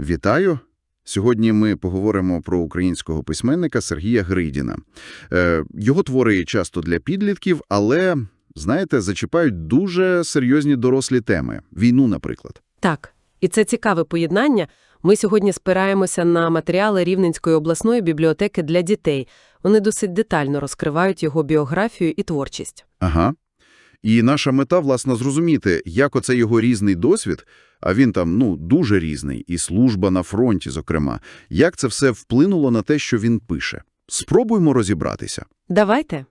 Вітаю! Сьогодні ми поговоримо про українського письменника Сергія Гридіна. Е, його твори часто для підлітків, але, знаєте, зачіпають дуже серйозні дорослі теми. Війну, наприклад. Так, і це цікаве поєднання. Ми сьогодні спираємося на матеріали Рівненської обласної бібліотеки для дітей. Вони досить детально розкривають його біографію і творчість. Ага. І наша мета, власне, зрозуміти, як оце його різний досвід, а він там, ну, дуже різний, і служба на фронті, зокрема, як це все вплинуло на те, що він пише. Спробуймо розібратися. Давайте.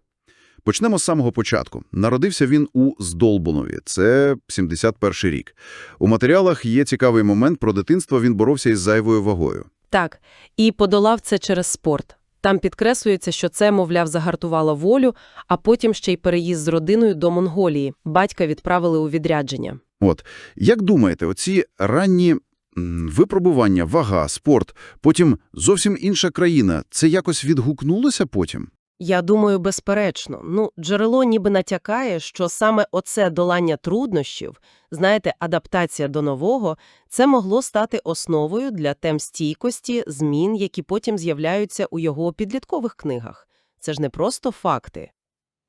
Почнемо з самого початку. Народився він у Здолбунові, це 71-й рік. У матеріалах є цікавий момент, про дитинство він боровся із зайвою вагою. Так, і подолав це через спорт. Там підкреслюється, що це, мовляв, загартувало волю, а потім ще й переїзд з родиною до Монголії. Батька відправили у відрядження. От, як думаєте, оці ранні випробування, вага, спорт, потім зовсім інша країна, це якось відгукнулося потім? Я думаю, безперечно. Ну, джерело ніби натякає, що саме оце долання труднощів, знаєте, адаптація до нового, це могло стати основою для тем стійкості, змін, які потім з'являються у його підліткових книгах. Це ж не просто факти.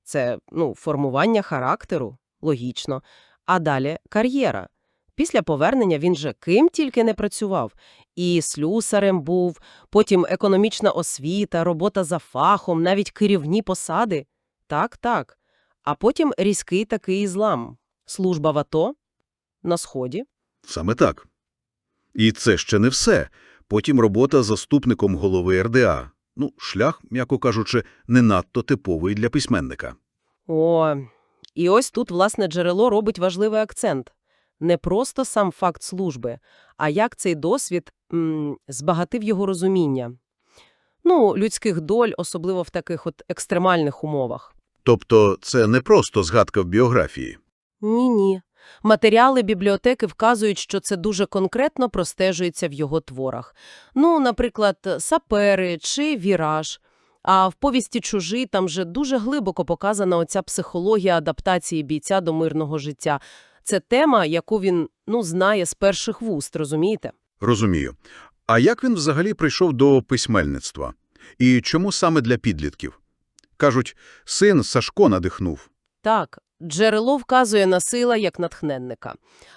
Це, ну, формування характеру, логічно. А далі кар'єра. Після повернення він же ким тільки не працював. І слюсарем був, потім економічна освіта, робота за фахом, навіть керівні посади. Так, так. А потім різкий такий ізлам. Служба в АТО, на Сході. Саме так. І це ще не все. Потім робота заступником голови РДА. Ну, шлях, м'яко кажучи, не надто типовий для письменника. О, і ось тут, власне, джерело робить важливий акцент. Не просто сам факт служби, а як цей досвід м, збагатив його розуміння. Ну, людських доль, особливо в таких от екстремальних умовах. Тобто це не просто згадка в біографії. Ні-ні. Матеріали бібліотеки вказують, що це дуже конкретно простежується в його творах. Ну, наприклад, «Сапери» чи «Віраж». А в повісті «Чужий» там же дуже глибоко показана оця психологія адаптації бійця до мирного життя. Це тема, яку він, ну, знає з перших вуст, розумієте? Розумію. А як він взагалі прийшов до письменництва? І чому саме для підлітків? Кажуть, син Сашко надихнув. Так, джерело вказує на сила як натхненника.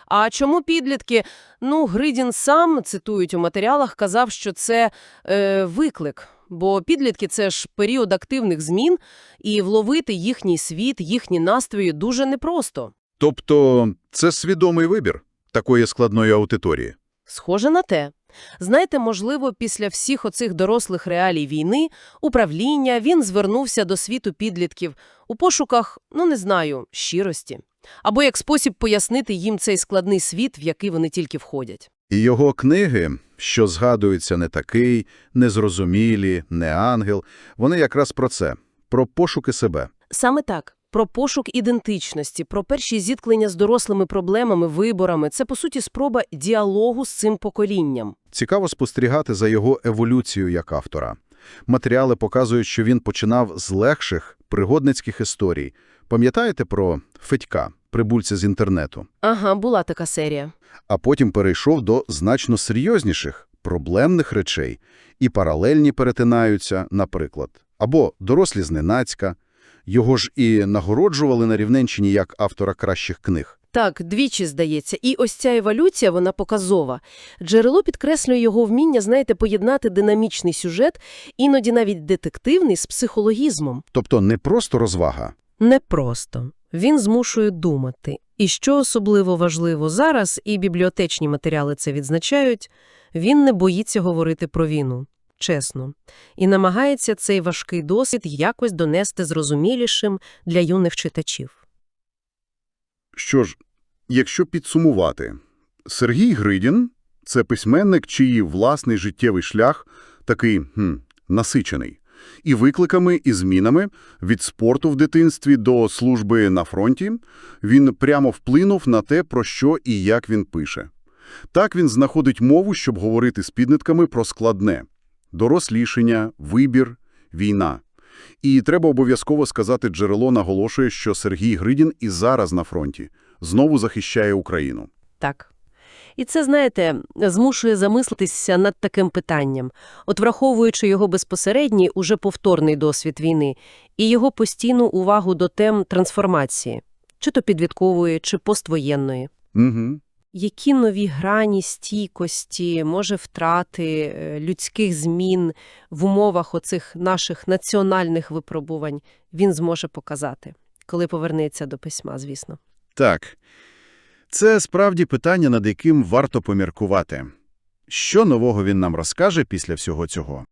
А чому підлітки? Ну, Гридін сам, цитують у матеріалах, казав, що це е, виклик. Бо підлітки – це ж період активних змін, і вловити їхній світ, їхні настрої дуже непросто. Тобто це свідомий вибір такої складної аудиторії. Схоже на те. Знаєте, можливо, після всіх оцих дорослих реалій війни, управління, він звернувся до світу підлітків у пошуках, ну не знаю, щирості. Або як спосіб пояснити їм цей складний світ, в який вони тільки входять. І його книги, що згадуються не такий, незрозумілі, не ангел, вони якраз про це, про пошуки себе. Саме так. Про пошук ідентичності, про перші зіткнення з дорослими проблемами, виборами – це, по суті, спроба діалогу з цим поколінням. Цікаво спостерігати за його еволюцією як автора. Матеріали показують, що він починав з легших пригодницьких історій. Пам'ятаєте про Федька, прибульця з інтернету? Ага, була така серія. А потім перейшов до значно серйозніших, проблемних речей. І паралельні перетинаються, наприклад. Або «Дорослі зненацька». Його ж і нагороджували на Рівненщині як автора кращих книг. Так, двічі, здається. І ось ця еволюція, вона показова. Джерело підкреслює його вміння, знаєте, поєднати динамічний сюжет, іноді навіть детективний, з психологізмом. Тобто не просто розвага. Непросто. Він змушує думати. І що особливо важливо зараз, і бібліотечні матеріали це відзначають, він не боїться говорити про війну. Чесно. І намагається цей важкий досвід якось донести зрозумілішим для юних читачів. Що ж, якщо підсумувати, Сергій Гридін – це письменник, чиї власний життєвий шлях такий хм, насичений. І викликами, і змінами від спорту в дитинстві до служби на фронті він прямо вплинув на те, про що і як він пише. Так він знаходить мову, щоб говорити з підлітками про складне – дорослішання, вибір, війна. І треба обов'язково сказати, джерело наголошує, що Сергій Гридін і зараз на фронті знову захищає Україну. Так. І це, знаєте, змушує замислитися над таким питанням. От враховуючи його безпосередній, уже повторний досвід війни, і його постійну увагу до тем трансформації, чи то підвідкової, чи поствоєнної. Угу. Які нові грані стійкості, може втрати е, людських змін в умовах оцих наших національних випробувань він зможе показати, коли повернеться до письма, звісно. Так. Це справді питання, над яким варто поміркувати. Що нового він нам розкаже після всього цього?